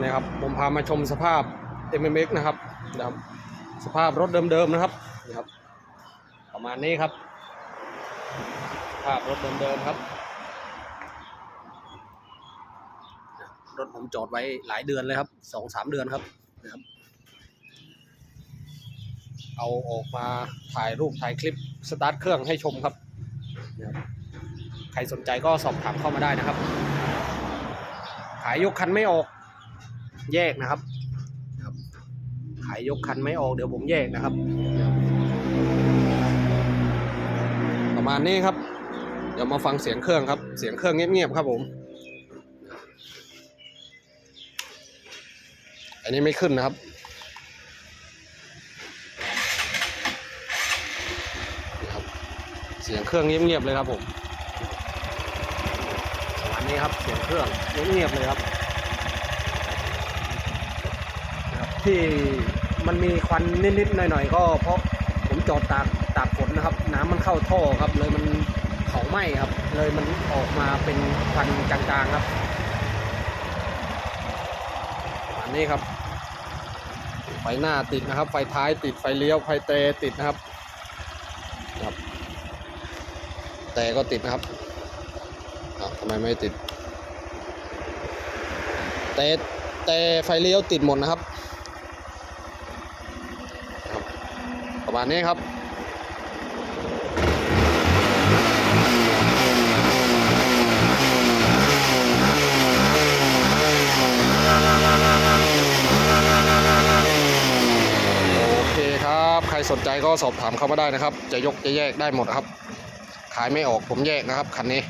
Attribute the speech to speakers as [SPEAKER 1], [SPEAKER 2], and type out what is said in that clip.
[SPEAKER 1] นะครับผมพามาชมสภาพ MMX นะครับนะครับ สภาพรถเดิมๆนะครับนะครับ ประมาณนี้ครับสภาพรถเดิมๆครับ รถผมจอดไว้หลายเดือนเลยครับสองสามเดือนครับนะครับ เอาออกมาถ่ายรูปถ่ายคลิปสตาร์ทเครื่องให้ชมครับนะครับใครสนใจก็สอบถามเข้ามาได้นะครับ ขายยกคันไม่ออก แยกนะครับขายยกคันไม่ออกเดี๋ยวผมแยกนะครับ ประมาณนี้ครับ เดี๋ยวมาฟังเสียงเครื่องครับ เสียงเครื่องเงียบๆครับผม อันนี้ไม่ขึ้นนะครับนี่ครับเสียงเครื่องเงียบๆเลยครับผมประมาณนี้ครับเสียงเครื่องเงียบๆเลยครับนะครับ ที่มันมีควันนิดๆหน่อยๆก็เพราะผมจอดตากตากฝนนะครับ น้ำมันเข้าท่อครับ เลยมันเผาไหม้ครับ เลยมันออกมาเป็นควันจางๆครับประมาณนี้ครับ ไฟหน้าติดนะครับ ไฟท้ายติดไฟเลี้ยวไฟเตติดนะครับครับ แต่ก็ติดนะครับทำไมไม่ติด แต่แต่ไฟเลี้ยวติดหมดนะครับ ประมาณนี้ครับโอเคครับใครสนใจก็สอบถามเข้ามาได้นะครับ จะยกจะแยกได้หมดครับ ขายไม่ออกผมแยกนะครับคันนี้